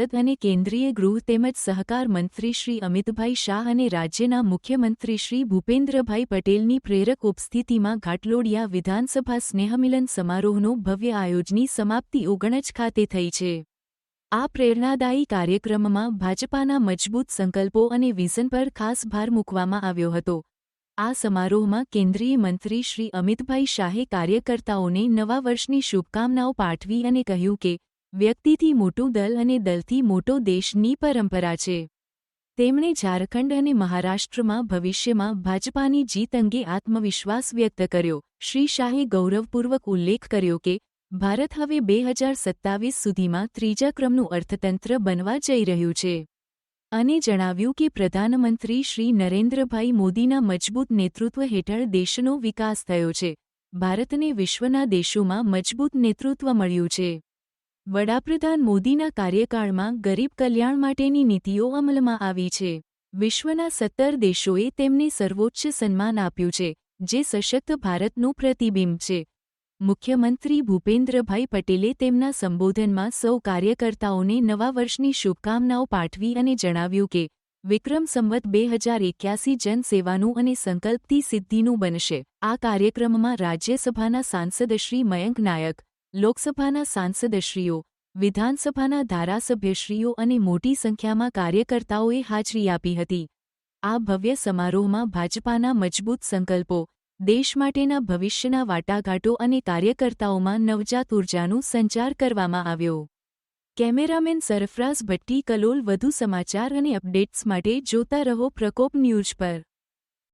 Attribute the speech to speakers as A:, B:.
A: સાંસદ અને કેન્દ્રીય ગૃહ તેમજ સહકાર મંત્રી શ્રી અમિતભાઈ શાહ અને રાજ્યના મુખ્યમંત્રી શ્રી ભૂપેન્દ્રભાઈ પટેલની પ્રેરક ઉપસ્થિતિમાં ઘાટલોડિયા વિધાનસભા સ્નેહમિલન સમારોહનો ભવ્ય આયોજની સમાપ્તિ ઓગણજ ખાતે થઈ છે. આ પ્રેરણાદાયી કાર્યક્રમમાં ભાજપાના મજબૂત સંકલ્પો અને વિઝન પર ખાસ ભાર મૂકવામાં આવ્યો હતો. આ સમારોહમાં કેન્દ્રીય મંત્રી શ્રી અમિતભાઈ શાહે કાર્યકર્તાઓને નવા વર્ષની શુભકામનાઓ પાઠવી અને કહ્યું કે વ્યક્તિથી મોટું દલ અને દલથી મોટો દેશની પરંપરા છે. તેમણે ઝારખંડ અને મહારાષ્ટ્રમાં ભવિષ્યમાં ભાજપાની જીત અંગે આત્મવિશ્વાસ વ્યક્ત કર્યો. શ્રી શાહે ગૌરવપૂર્વક ઉલ્લેખ કર્યો કે, ભારત હવે બે હજાર સત્તાવીસ સુધીમાં ત્રીજા ક્રમનું અર્થતંત્ર બનવા જઈ રહ્યું છે. અને જણાવ્યું કે પ્રધાનમંત્રી શ્રી નરેન્દ્રભાઈ મોદીના મજબૂત નેતૃત્વ હેઠળ દેશનો વિકાસ થયો છે. ભારતને વિશ્વના દેશોમાં મજબૂત નેતૃત્વ મળ્યું છે. વડાપ્રધાન મોદીના કાર્યકાળમાં ગરીબ કલ્યાણ માટેની નીતિઓ અમલમાં આવી છે. વિશ્વના સત્તર દેશોએ તેમને સર્વોચ્ચ સન્માન આપ્યું છે, જે સશક્ત ભારતનું પ્રતિબિંબ છે. મુખ્યમંત્રી ભૂપેન્દ્રભાઈ પટેલે તેમના સંબોધનમાં સૌ કાર્યકર્તાઓને નવા વર્ષની શુભકામનાઓ પાઠવી અને જણાવ્યું કે, વિક્રમ સંવત બે હજાર એક્યાસી જનસેવાનું અને સંકલ્પથી સિદ્ધિનું બનશે. આ કાર્યક્રમમાં રાજ્યસભાના સાંસદ શ્રી મયંક નાયક લોકસભાના સાંસદશ્રીઓ, વિધાનસભાના ધારાસભ્યશ્રીઓ અને મોટી સંખ્યામાં કાર્યકર્તાઓએ હાજરી આપી હતી. આ ભવ્ય સમારોહમાં ભાજપાના મજબૂત સંકલ્પો, દેશ માટેના ભવિષ્યના વાટાઘાટો અને કાર્યકર્તાઓમાં નવજાત ઉર્જાનું સંચાર કરવામાં આવ્યો. કેમેરામેન સરફરાઝ ભટ્ટી, કલોલ વધુ સમાચાર અને અપડેટ્સ માટે જોતા રહો પ્રકોપ ન્યૂઝ પર.